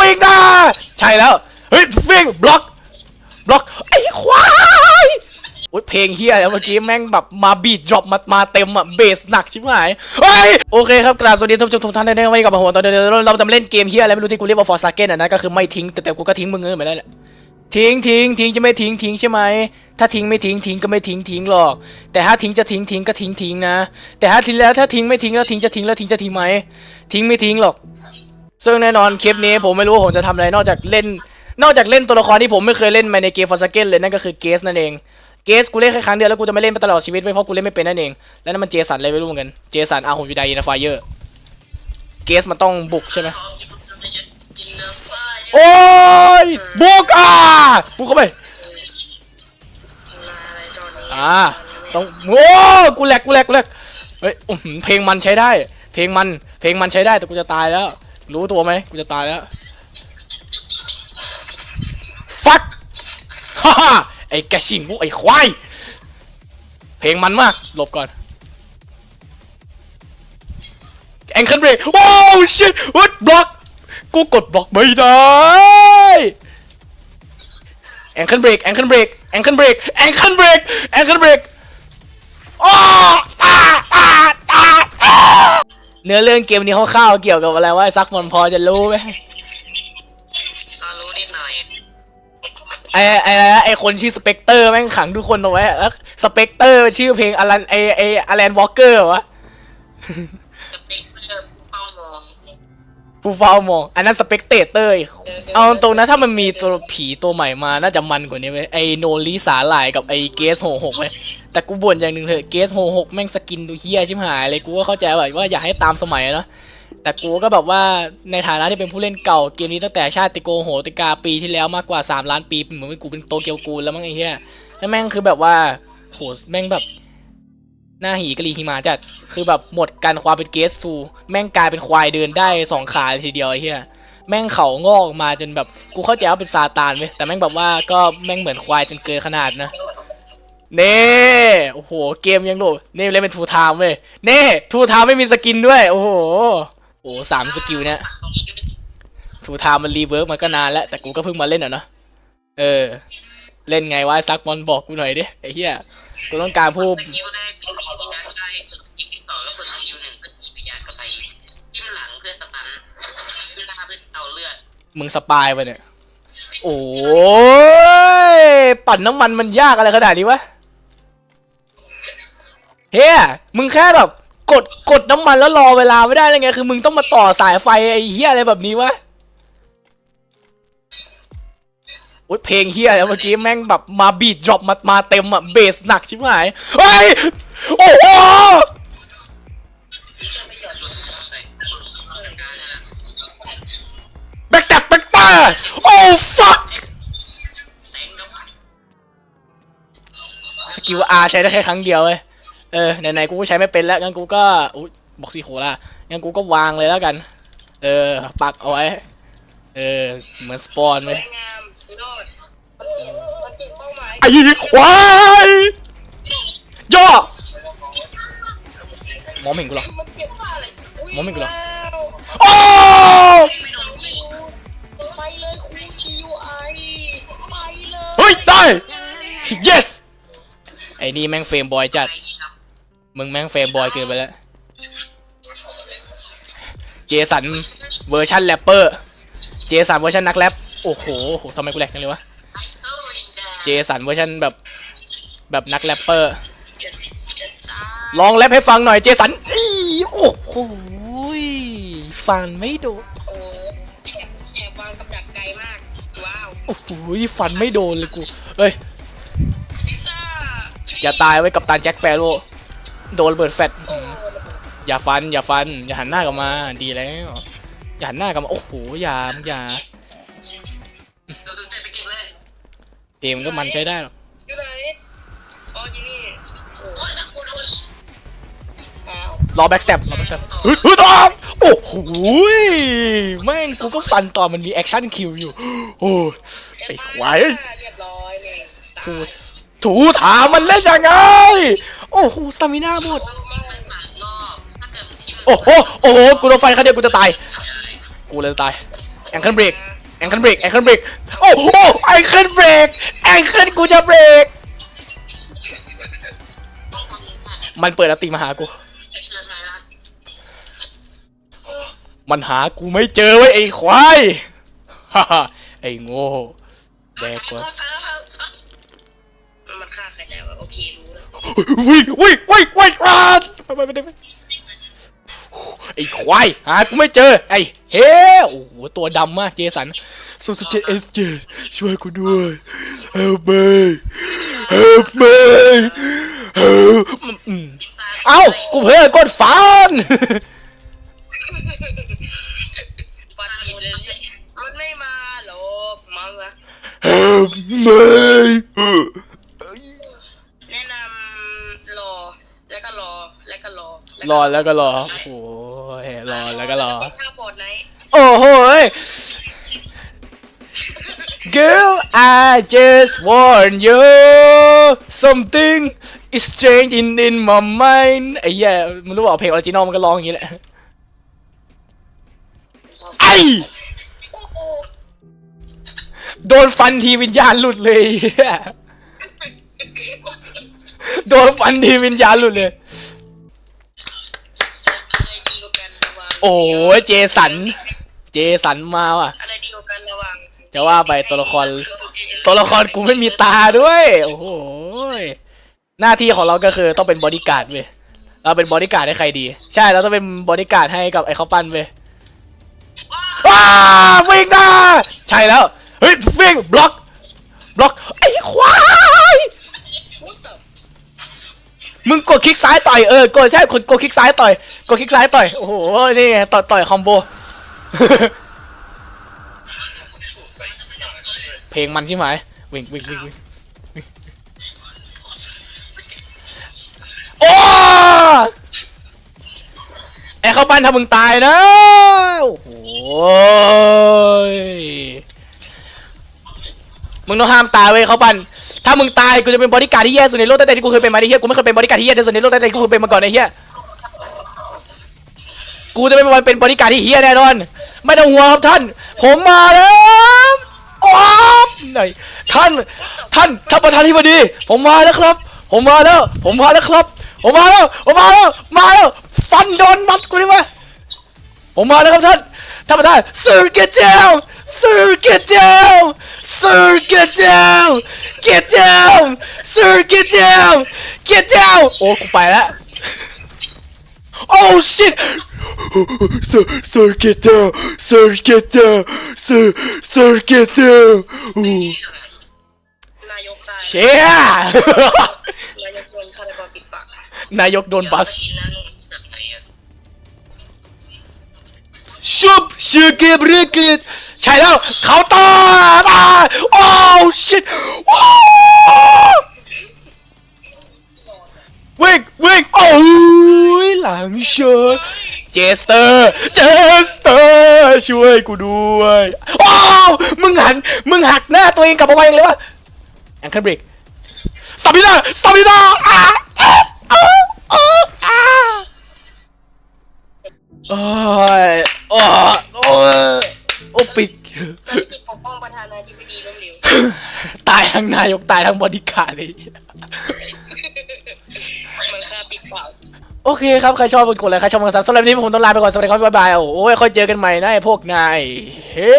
วิ่งนะใช่แล้วเฮ้ยวิ่งบล็อกบล็อกไอ้ควายโอ้ยเพลงเฮียแล้วเมื่อกี้แม่งแบบมาบีดดรอปมามาเต็มอะเบสหนักชิบหายเฮ้ยโอเคครับกราบสวัสดีทุกทุกท่านได้ไว้กับผมตอนนี้เราจะเล่นเกมเฮียอะไรไม่รู้ที่กูเรียกว่าฟอร์ซาเกนอะนะก็คือไม่ทิ้งแต่แต่กูก็ทิ้งมึงเออเหมือนนั่นแหละทิ้งทิ้งทิ้งจะไม่ทิ้งทิ้งใช่ไหมถ้าทิ้งไม่ทิ้งทิ้งก็ไม่ทิ้งทิ้งหรอก แต่ถ้าทิ้งจะทิ้งทิ้งก็ทิ้งทิ้งนะ แต่ถ้าทิ้งแล้วถ้าทิ้งไม่ทิ้งแล้วทิ้งจะทิ้งแล้วทิ้งจะทิ้งไหมทิ้งไม่ทิ้งหรอก ซึ่งแน่นอนคลิปนี้ผมไม่รู้ว่าผมจะทำอะไรนอกจากเล่น นอกจากเล่นตัวละครที่ผมไม่เคยเล่นมาในเกมฟอร์ซเกนเลยนั่นก็คือเกสนั่นเองเกสกูเล่นแค่ครั้งเดียวแล้วกูจะไม่เล่นไปตลอดชีวิตไว้เพราะกูเล่นไม่เป็นนั่นเอง แล้วนั่นมันเจสันอะไรไม่รู้เหมือนกันเจสันอาหูวิดายินไฟเยอร์เกสมันต้องบุกใช่ไหมโอ้ยบุกอะบุกเข้าไปอ่าต้องโอ้กูแหลกกูแหลกกูแหลกเฮ้ยอื้อหือเพลงมันใช้ได้ เพลงมันเพลงมันใช้ได้แต่กูจะตายแล้ว รู้ตัวไหมกูจะตายแล้ว ฟัดฮ่าฮ่าไอ้แกชิงพวกไอ้ควาย เพลงมันมาก หลบก่อนแองเคิลเบรกโอ้ชิตวัดบล็อก กูกดบล็อกไม่ได้แองเคิลเบรกแองเคิลเบรกแองเคิลเบรกแองเคิลเบรกแองเคิลเบรกอ้ออ่าอ่าอ่าอ่า เนื้อเรื่องเกมนี้คร่าวๆเกี่ยวกับอะไรวะไอ้ซักมันพอจะรู้ไหมอ่ารู้นิดหน่อยไอ้ไอ้ไอ้คนชื่อสเปกเตอร์แม่งขังทุกคนเอาไว้อะแล้วสเปกเตอร์ชื่อเพลงอลันไอไออลันวอลเกอร์วะสเปคเตอร์เป้ามองผู้เฝ้ามองอันนั้นสเปกเตเตอร์เอาตรงนะถ้ามันมีตัวผีตัวใหม่มาน่าจะมันกว่านี้ไหมไอโนลิสาหลายกับไอเกสโหหกไหม แต่กูบ่นอย่างหนึ่งเถอะเกสโหหกแม่งสกินดูเฮี้ยชิบหายเลยกูก็เข้าใจแบบว่าอยากให้ตามสมัยเนาะแต่กูก็แบบว่าในฐานะที่เป็นผู้เล่นเก่าเกมนี้ตั้งแต่ชาติโกโหติกาปีที่แล้วมากกว่า 3 ล้านปีเหมือนกูเป็นโตเกียวกูแล้วมั้งไอ้เหี้ยแล้วแม่งคือแบบว่าโหแม่งแบบหน้าหีกะลีหิมาจัดคือแบบหมดกันความเป็นเกสทูแม่งกลายเป็นควายเดินได้สองขาเลยทีเดียวไอ้เหี้ยแม่งเขางอกออกมาจนแบบกูเข้าใจว่าเป็นซาตานเว้ยแต่แม่งแบบว่าก็แม่งเหมือนควายจนเกินขนาดนะ เน่โอ้โห เกมยังโดดเน่เล่นเป็นทูไทม์เว้ยเน่ทูไทม์ไม่มีสกินด้วย โอ้โหโอ้โหสามสกิลเนี่ยทูไทม์มันรีเวิร์กมาก็นานแล้ว แต่กูก็เพิ่งมาเล่นอะเนาะเออ เล่นไงวะซักมอนบอกกูหน่อยดิไอ้เหี้ยกูต้องการผู้สกิลแรกเป็นปียัดเมืองสปายไปเนี่ย โอ้ย ปั่นน้ำมันมันยากอะไรขนาดนี้วะ เฮียมึงแค่แบบกดกดน้ำมันแล้วรอเวลาไม่ได้เลยไง คือมึงต้องมาต่อสายไฟไอ้เฮียอะไรแบบนี้วะโอ้ยเพลงเฮียแล้วเมื่อกี้แม่งแบบมาบีดดรอปมามาเต็มอะเบสหนักชิบหายเฮ้ยโอ้โหแบ็กสเต็ปแบ็กตาโอ้ฟักสกิล R ใช้ได้แค่ครั้งเดียวเว้ย เออไหนๆกูก็ใช้ไม่เป็นแล้วงั้นกูก็อุ๊ยบอกสิโหล่ะงั้นกูก็วางเลยแล้วกัน เออ ปักเอาไว้เออเหมือนสปอนเลยงามยอดมันติดเป้าหมายไอ้ควายย่อมองไม่เห็นกูหรอก มันเก็บผ้าอะไรมองไม่เห็นกูหรอกโอ้ไปเลยครูคิวไอไปเลย เฮ้ยได้ yes ไอ้นี่แม่งเฟรมบอยจัดมึึงแม่งเฟรมบอยเกินไปแล้ว เจสันเวอร์ชันแรปเปอร์ เจสันเวอร์ชันนักแรป โอ้โหโหทำไมกูแหลกจังเลยวะ เจสันเวอร์ชันแบบแบบนักแรปเปอร์ ลองแรปให้ฟังหน่อยเจสันอีโอ้โหฟันไม่โดนโอ้แอบวางกับดักไกลมาก ว้าว โอ้โหฟันไม่โดนเลยกูเฮ้ย อย่าตายไว้กับตาแจ็คแปโร่ โดนระเบิดแฟตอย่าฟัน อย่าฟัน อย่าหันหน้ากลับมา ดีแล้ว อย่าหันหน้ากลับมา โอ้โห อย่ามึงอย่าเกมก็มันใช้ได้หรอกอยู่ไหนอ๋ออยู่นี่โอ้ยว้าวรอแบ็กสเต็ปรอแบ็กสเต็ปเฮ้ยเฮ้ยตอมโอ้โหยแม่งกูก็ฟันตอนมันมีแอคชั่นคิวอยู่ โอ้ยไอ้ควายเรียบร้อยเลยตาถูยถูถามมันเล่นยังไง โอ้โหสตามิน่าหมดโอ้โหโอ้โหกูโดนไฟครั้งเดียวกูจะตาย กูเลยจะตายแองเคิลเบรกแองเคิลเบรกแองเคิลเบรกโอ้โหแองเคิลเบรกแองเคิลกูจะเบรกมันเปิดอัติมาหากู มันหากูไม่เจอไว้ไอ้ควาย ฮ่าฮ่าไอ้โง่แดกกว่า ววิ่งวิ่งวิ่งวิ่งอ่าไปไปไปไปไอ้ควายหากูไม่เจอ ไอ้เฮ้โอ้โหตัวดำมากเจสันสุดเจเอสเจช่วยกูด้วย help me help me help อืมเอ้ากูเพิ่งกดฟันฟันผิดเลยมันไม่มาหรอกมั้งนะ help me แล้วก็รอ โอ้ยรอแล้วก็รอฆ่าฟอร์ดไนท์โอ้โหย Girl I just want you something is strange in in my mind ไอ้เหี้ยมึงรู้เปล่าเพลงออริจินอลมันก็ร้องอย่างนี้แหละ ไอ้โอ้โหโดนฟันทีวิญญาณหลุดเลยเหี้ยโดนฟันทีวิญญาณหลุดเลย โอ้ยเจสัน เจสันมาว่ะ อะไรดีกว่ากันระหว่างจะว่าไปตัวละคร ตัวละครกูไม่มีตาด้วย โอ้โหยหน้าที่ของเราก็คือต้องเป็นบอดี้การ์ดเว้ยเราเป็นบอดี้การ์ดให้ใครดี ใช่เราต้องเป็นบอดี้การ์ดให้กับไอ้เขาวปั้นเว้ยว้าวิ่งนะใช่แล้ว เฮ้ยวิ่งบล็อก บล็อกไอ้ควาย มึงกดคลิกซ้ายต่อยเออกดใช่กดกดคลิกซ้ายต่อยกดคลิกซ้ายต่อยโอ้โหนี่ไงต่อยต่อยคอมโบ เพลงมันใช่ไหมวิ่งวิ่งวิ่งวิ่งโอ้ไอเข้าปั้นถ้ามึงตายนะโอ้โหยมึงต้องห้ามตายเว้ยเข้าปั้น ถ้ามึงตายกูจะเป็นบอดี้การดที่แย่สุดในโลกตั้งแต่ที่กูเคยเป็นมาในเฮียกูไม่เคยเป็นบอดี้การดที่แย่ที่สุดในโลกตั้งแต่ที่กูเคยเป็นมาก่อนในเฮียกูจะเป็นวันเป็นบอดี้การดที่เฮียแน่นอน ไม่ต้องห่วงครับท่าน ผมมาแล้วว้าวไหนท่านท่านท่านประธานที่บดี ผมมาแล้วครับ ผมมาแล้ว ผมมาแล้วครับ ผมมาแล้ว ผมมาแล้ว มาแล้ว ฟันโดนมัดกูได้ไหมผมมาแล้วครับท่านท่านประธาน Sir get down Sir get down Sir get down get down Sir get down get down โอ้กูไปแล้ว Oh shit Sir Sir get down Sir get down Sir Sir get down โอ้นายกตายเชี่ย นายกโดนฆาตกรปิดปากนายกโดนบัสเดี๋ยวได้ยินนะแบบไหนอะชุบชื่ ใช่แล้วเขาตาตาโอ้ชิตวิ่งวิ่งโอ้ยหลังเชนเจสเตอร์เจสเตอร์ช่วยกูด้วยโอ้าวมึงหันมึงหักหน้าตัวเองกลับมาไวเลยวะแองเคิลเบรกสตามินาสตามินาอ่าอ่าอ่าอ่าอ่าโอ้ยโอ้ยโอ้ยโอ้ ปิดการที่ปกป้องประธานาธิบดีล้มเหลวตายทั้งนายกตายทั้งบอดี้การ์ดเลย มันฆ่าปิดปากโอเคครับ ใครชอบกดไลค์ใครชอบกดซับสำหรับวันนี้ผมต้องลาไปก่อน สวัสดีครับ บ๊ายบาย โอ้ยค่อยเจอกันใหม่นะไอ้พวกนาย เฮ้